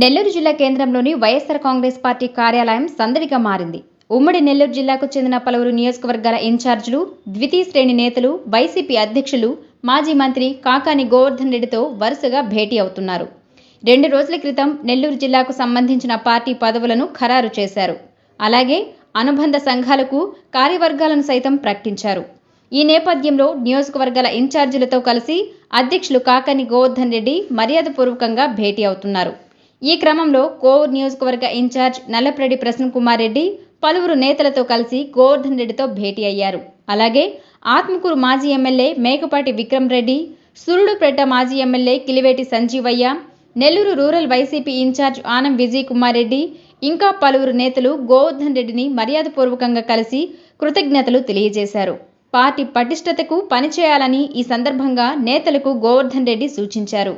నెల్లూరు జిల్లా కేంద్రంలోని వైఎస్ఆర్ కాంగ్రెస్ పార్టీ కార్యాలయం సందడిగా మారింది. ఉమ్మడి నెల్లూరు జిల్లాకు చెందిన పలువురు నియోజకవర్గాల ఇన్ఛార్జీలు ద్వితీయ శ్రేణి నేతలు వైసీపీ అధ్యక్షులు మాజీ మంత్రి కాకాని గోవర్ధన్ రెడ్డితో వరుసగా భేటీ అవుతున్నారు. రెండు రోజుల క్రితం నెల్లూరు జిల్లాకు సంబంధించిన పార్టీ పదవులను ఖరారు చేశారు. అలాగే అనుబంధ సంఘాలకు కార్యవర్గాలను సైతం ప్రకటించారు. ఈ నేపథ్యంలో నియోజకవర్గాల ఇన్ఛార్జీలతో కలిసి అధ్యక్షులు కాకాని గోవర్ధన్ రెడ్డి మర్యాదపూర్వకంగా భేటీ అవుతున్నారు. ఈ క్రమంలో కోవూర్ నియోజకవర్గ ఇన్ఛార్జ్ నల్లప్రెడ్డి ప్రసన్న కుమార్ రెడ్డి పలువురు నేతలతో కలిసి గోవర్ధన్ రెడ్డితో భేటీ అయ్యారు. అలాగే ఆత్మకూరు మాజీ ఎమ్మెల్యే మేకపాటి విక్రమ్ రెడ్డి సురుడుపేట మాజీ MLA Kiliveti Sanjeevaiah Nellore rural YCP incharge Anam Vijay Kumar Reddy ఇంకా పలువురు నేతలు గోవర్ధన్ రెడ్డిని మర్యాదపూర్వకంగా కలిసి కృతజ్ఞతలు తెలియజేశారు. పార్టీ పటిష్టతకు పనిచేయాలని ఈ సందర్భంగా నేతలకు గోవర్ధన్ రెడ్డి సూచించారు.